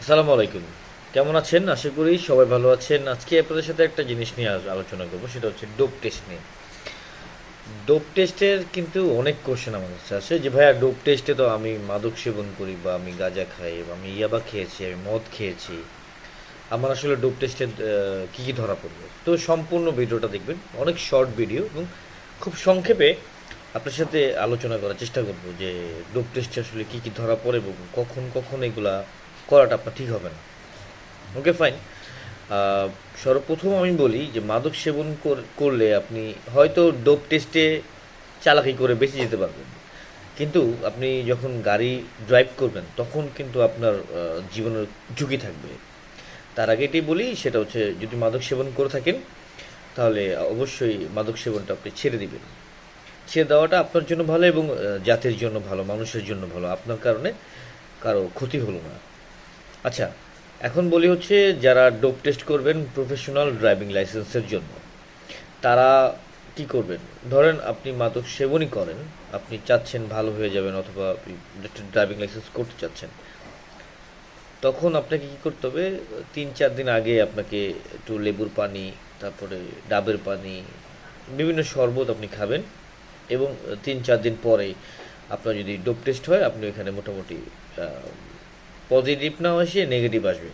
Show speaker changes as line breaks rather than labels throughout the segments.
আসসালামু আলাইকুম। কেমন আছেন? আশা করি সবাই ভালো আছেন। আজকে আপনাদের সাথে একটা জিনিস নিয়ে আলোচনা করব, সেটা হচ্ছে ডোপ টেস্ট নিয়ে। ডোপ টেস্টের কিন্তু অনেক কোশ্চেন আমার কাছে আসে যে, ভাইয়া, ডোপ টেস্টে তো আমি মাদক সেবন করি বা আমি গাঁজা খাই বা আমি ইয়াবা খেয়েছি, আমি মদ খেয়েছি। আমার আসলে ডোপ টেস্টে কী কী ধরা পড়বে? তো সম্পূর্ণ ভিডিওটা দেখবেন। অনেক শর্ট ভিডিও এবং খুব সংক্ষেপে আপনার সাথে আলোচনা করার চেষ্টা করব যে, ডোপ টেস্টে আসলে কী কী ধরা পড়ে এবং কখন কখন এগুলা করাটা আপনার ঠিক হবে না। ওকে ফাইন সর্বপ্রথম আমি বলি যে মাদক সেবন করলে আপনি হয়তো ডোপ টেস্টে চালাকি করে বেঁচে যেতে পারবেন। কিন্তু আপনি যখন গাড়ি ড্রাইভ করবেন, তখন কিন্তু আপনার জীবনের ঝুঁকি থাকবে। তার আগে এটি বলি, সেটা হচ্ছে যদি মাদক সেবন করে থাকেন, তাহলে অবশ্যই মাদক সেবনটা আপনি ছেড়ে দিবেন। ছেড়ে দেওয়াটা আপনার জন্য ভালো এবং জাতির জন্য ভালো, মানুষের জন্য ভালো। আপনার কারণে কারও ক্ষতি হলো না। আচ্ছা এখন বলি হচ্ছে যারা ডোপ টেস্ট করবেন প্রফেশনাল ড্রাইভিং লাইসেন্সের জন্য, তারা কি করবেন? ধরেন আপনি মাদক সেবনই করেন, আপনি চাচ্ছেন ভালো হয়ে যাবেন অথবা আপনি ড্রাইভিং লাইসেন্স করতে চাচ্ছেন, তখন আপনাকে কি করতে হবে? তিন চার দিন আগে আপনাকে একটু লেবুর পানি, তারপরে ডাবের পানি, বিভিন্ন শরবত আপনি খাবেন এবং তিন চার দিন পরে আপনার যদি ডোপ টেস্ট হয়, আপনি এখানে মোটামুটি পজিটিভ না আসে নেগেটিভ আসবে।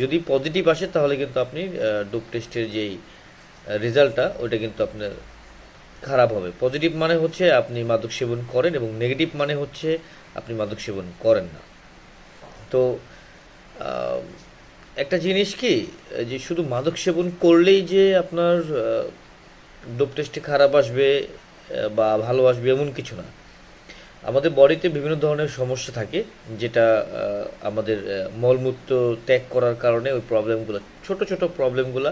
যদি পজিটিভ আসে, তাহলে কিন্তু আপনি ডোপ টেস্টের যেই রেজাল্টটা ওইটা কিন্তু আপনার খারাপ হবে। পজিটিভ মানে হচ্ছে আপনি মাদক সেবন করেন এবং নেগেটিভ মানে হচ্ছে আপনি মাদক সেবন করেন না। তো একটা জিনিস কি, যে শুধু মাদক সেবন করলেই যে আপনার ডোপ টেস্টে খারাপ আসবে বা ভালো আসবে, এমন কিছু না। আমাদের বডিতে বিভিন্ন ধরনের সমস্যা থাকে, যেটা আমাদের মলমূত্র ত্যাগ করার কারণে ওই প্রবলেমগুলো, ছোট ছোট প্রবলেমগুলো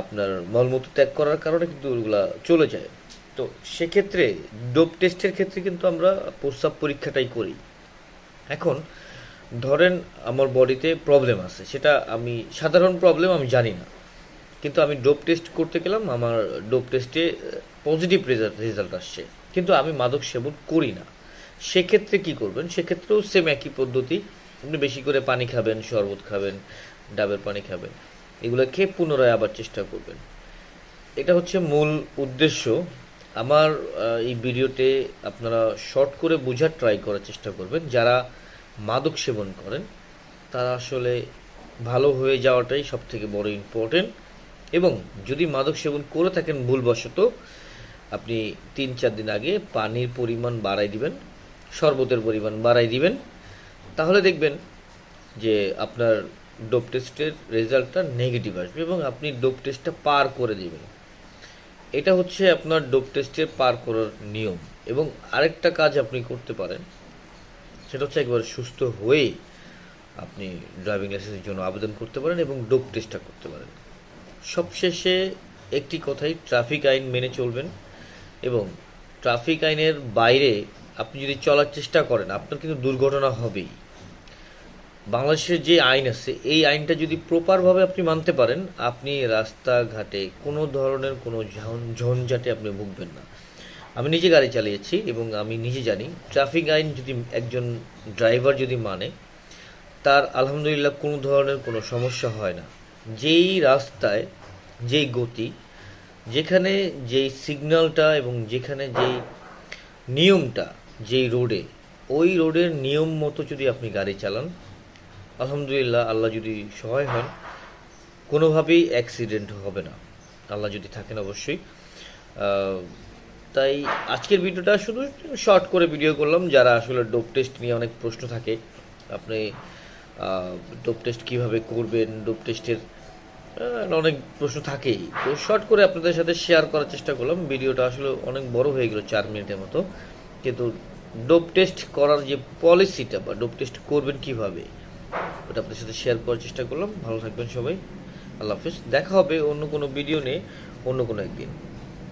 আপনার মলমূত্র ত্যাগ করার কারণে কিন্তু ওগুলা চলে যায়। তো সেক্ষেত্রে ডোপ টেস্টের ক্ষেত্রে কিন্তু আমরা প্রস্রাব পরীক্ষাটাই করি। এখন ধরেন আমার বডিতে প্রবলেম আছে, সেটা আমি, সাধারণ প্রবলেম আমি জানি না, কিন্তু আমি ডোপ টেস্ট করতে গেলাম, আমার ডোপ টেস্টে পজিটিভ রেজাল্ট রেজাল্ট আসছে। কিন্তু আমি মাদক সেবন করি না। সেক্ষেত্রে কি করবেন? সেক্ষেত্রেও সেম একই পদ্ধতি। আপনি বেশি করে পানি খাবেন, শরবত খাবেন, ডাবের পানি খাবেন। এগুলো খেয়ে পুনরায় আবার চেষ্টা করবেন। এটা হচ্ছে মূল উদ্দেশ্য। আমার এই ভিডিওতে আপনারা শর্ট করে বোঝার ট্রাই করার চেষ্টা করবেন। যারা মাদক সেবন করেন, তারা আসলে ভালো হয়ে যাওয়াটাই সব থেকে বড় ইম্পর্টেন্ট এবং যদি মাদক সেবন করে থাকেন ভুলবশত আপনি তিন চার দিন আগে পানির পরিমাণ বাড়াই দিবেন, শরবতের পরিমাণ বাড়াই দিবেন। তাহলে দেখবেন যে আপনার ডোপ টেস্টের রেজাল্টটা নেগেটিভ আসবে এবং আপনি ডোপ টেস্টটা পার করে দেবেন। এটা হচ্ছে আপনার ডোপ টেস্টের পার করার নিয়ম। এবং আরেকটা কাজ আপনি করতে পারেন, সেটা হচ্ছে একবার সুস্থ হয়ে আপনি ড্রাইভিং লাইসেন্সের জন্য আবেদন করতে পারেন এবং ডোপ টেস্টটা করতে পারেন। সবশেষে একটি কথাই, ট্রাফিক আইন মেনে চলবেন। এবং ট্রাফিক আইনের বাইরে আপনি যদি চলার চেষ্টা করেন, আপনার কিন্তু দুর্ঘটনা হবেই। বাংলাদেশের যে আইন আছে, এই আইনটা যদি প্রপারভাবে আপনি মানতে পারেন, আপনি রাস্তাঘাটে কোনো ধরনের কোনো ঝন- ঝঞ্ঝাটে আপনি ভুগবেন না। আমি নিজে গাড়ি চালিয়েছি এবং আমি নিজে জানি, ট্রাফিক আইন যদি একজন ড্রাইভার যদি মানে তার আলহামদুলিল্লাহ কোনো ধরনের কোনো সমস্যা হয় না। যেই রাস্তায়, যেই গতি যেখানে যেই সিগন্যালটা এবং যেখানে যেই নিয়মটা, যেই রোডে, ওই রোডের নিয়ম মতো যদি আপনি গাড়ি চালান, আলহামদুলিল্লাহ আল্লাহ যদি সহায় হন, কোনোভাবেই অ্যাক্সিডেন্ট হবে না। আল্লাহ যদি থাকেন অবশ্যই। তাই আজকের ভিডিওটা শুধু শর্ট করে ভিডিও করলাম। যারা আসলে ডোপ টেস্ট নিয়ে অনেক প্রশ্ন থাকে, আপনি ডোপ টেস্ট কীভাবে করবেন ডোপ টেস্টের অনেক প্রশ্ন থাকেই। তো শর্ট করে আপনাদের সাথে শেয়ার করার চেষ্টা করলাম। ভিডিওটা আসলে অনেক বড় হয়ে গেল চার মিনিটের মতো। কিন্তু ডোপ টেস্ট করার যে পলিসিটা বা ডোপ টেস্ট করবেন কীভাবে, ওটা আপনাদের সাথে শেয়ার করার চেষ্টা করলাম। ভালো থাকবেন সবাই। আল্লাহ হাফিজ। দেখা হবে অন্য কোনো ভিডিও নিয়ে অন্য কোনো একদিন।